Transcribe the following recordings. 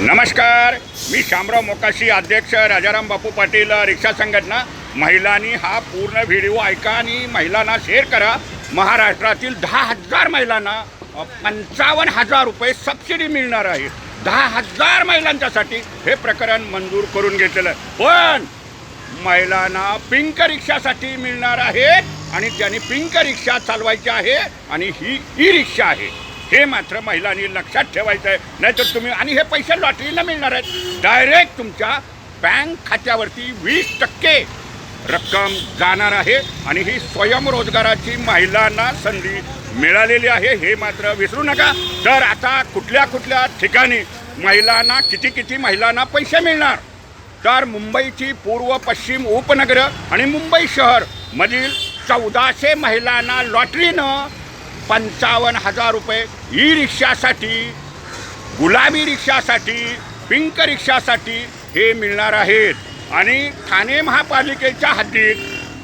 नमस्कार. मी शामराव मोकाशी अध्यक्ष राजाराम बापू पाटील रिक्षा संघटना. महिलांनी हा पूर्ण व्हिडिओ ऐका आणि महिलांना शेअर करा. महाराष्ट्रातील दहा हजार महिलांना पंचावन्न हजार रुपये सबसिडी मिळणार आहे. दहा हजार महिलांच्यासाठी हे प्रकरण मंजूर करून घेतलेलं आहे. पण महिलांना पिंक रिक्षासाठी मिळणार आहे आणि त्यांनी पिंक रिक्षा चालवायची आहे आणि ही ई रिक्षा आहे. हे मात्र महिलांनी लक्षात ठेवायचं आहे नाहीतर तुम्ही आणि हे पैसे लॉटरीला मिळणार आहेत. डायरेक्ट तुमच्या बँक खात्यावरती वीस टक्के रक्कम जाणार आहे आणि ही स्वयंरोजगाराची महिलांना संधी मिळालेली आहे. हे मात्र विसरू नका. तर आता कुठल्या कुठल्या ठिकाणी महिलांना किती किती महिलांना पैसे मिळणार? तर मुंबईची पूर्व पश्चिम उपनगरं आणि मुंबई शहर मधील चौदाशे महिलांना लॉटरीनं पंचावन्न हजार रुपये ई रिक्षासाठी गुलाबी रिक्षासाठी पिंक रिक्षासाठी हे मिळणार आहेत. आणि ठाणे महापालिकेच्या हद्दीत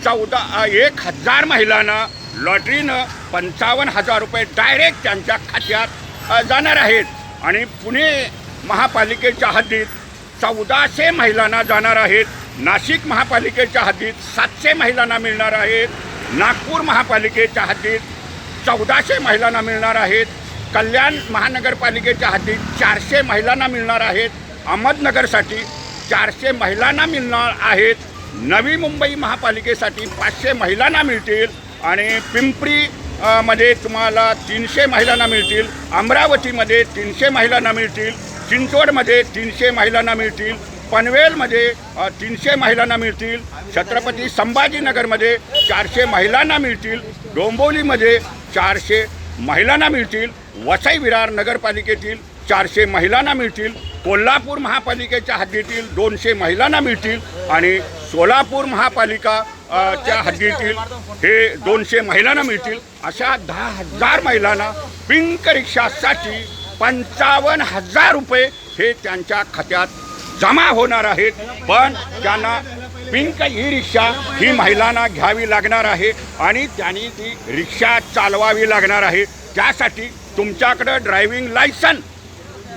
चौदा एक हजार महिलांना लॉटरीनं पंचावन्न हजार रुपये डायरेक्ट त्यांच्या खात्यात जाणार आहेत. आणि पुणे महापालिकेच्या हद्दीत चौदाशे महिलांना जाणार आहेत. नाशिक महापालिकेच्या हद्दीत सातशे महिलांना मिळणार आहेत. नागपूर महापालिकेच्या हद्दीत चौदाशे महिलांना मिळणार आहेत. कल्याण महानगरपालिकेच्या हद्दीत चारशे महिलांना मिळणार आहेत. अहमदनगरसाठी चारशे महिलांना मिळणार आहेत. नवी मुंबई महापालिकेसाठी पाचशे महिलांना मिळतील आणि पिंपरी मध्ये तुम्हाला तीनशे महिलांना मिळतील. अमरावतीमध्ये तीनशे महिलांना मिळतील. चिंचवडमध्ये तीनशे महिलांना मिळतील. पनवेलमध्ये तीनशे महिलांना मिळतील छत्रपती संभाजीनगरमध्ये चारशे महिलांना मिळतील डोंबोलीमध्ये चारशे महिलांना मिळतील वसई विरार नगरपालिकेतील चारशे महिलांना मिळतील कोल्हापूर महापालिकेच्या हद्दीतील दोनशे महिलांना मिळतील आणि सोलापूर महापालिका च्या हद्दीतील हे दोनशे महिलांना मिळतील. अशा दहा हजार महिलांना पिंक रिक्षासाठी पंचावन्न हजार रुपये हे त्यांच्या खात्यात जमा होणार आहेत. पण त्यांना पिंक ई रिक्षा ही महिलांना घ्यावी लागणार आहे आणि त्यांनी ती रिक्षा चालवावी लागणार आहे. त्यासाठी तुमच्याकडं ड्रायव्हिंग लायसन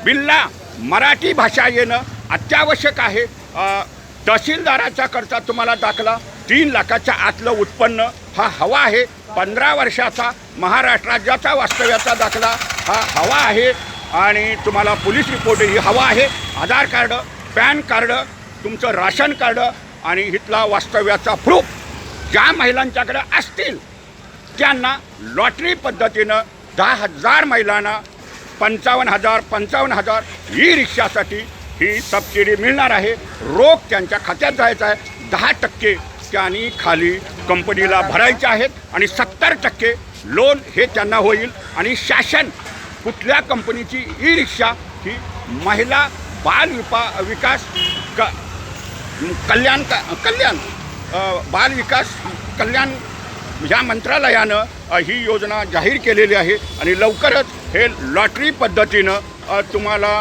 बिल्ला मराठी भाषा येणं अत्यावश्यक आहे. तहसीलदाराचा तहसीलदाराच्या करता तुम्हाला दाखला. तीन लाखाच्या आतलं उत्पन्न हा हवा आहे. पंधरा वर्षाचा महाराष्ट्र राज्याचा वास्तव्याचा दाखला हा हवा आहे. आणि तुम्हाला पोलीस रिपोर्टही हवा आहे. आधार कार्ड पॅन कार्ड तुमचं राशन कार्ड आणि इथला वास्तव्याचा प्रूफ ज्या महिलांच्याकडे असतील त्यांना लॉटरी पद्धतीनं दहा हजार महिलांना पंचावन्न हजार पंचावन्न हजार ई रिक्षासाठी ही सबसिडी मिळणार आहे. रोख त्यांच्या खात्यात जायचं आहे. दहा टक्के त्यांनी खाली कंपनीला भरायचे आहेत आणि सत्तर टक्के लोन हे त्यांना होईल. आणि शासन कुठल्या कंपनीची ई रिक्षा ही महिला बाल विपा विकास क कल्याण कल्याण बाल विकास कल्याण या मंत्रालयानं ही योजना जाहीर केलेली आहे आणि लवकरच हे लॉटरी पद्धतीनं तुम्हाला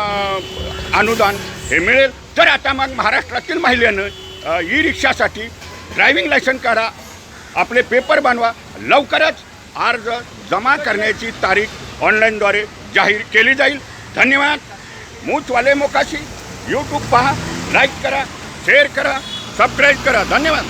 अनुदान हे मिळेल. तर आता मग महाराष्ट्रातील महिलेनं ई रिक्षासाठी ड्रायव्हिंग लायसन काढा आपले पेपर बनवा. लवकरच अर्ज जमा करण्याची तारीख ऑनलाईनद्वारे जाहीर केली जाईल. धन्यवाद. मूचवाले मोकाशी यूट्यूब पहा लाईक करा शेअर करा सबस्क्राईब करा. धन्यवाद.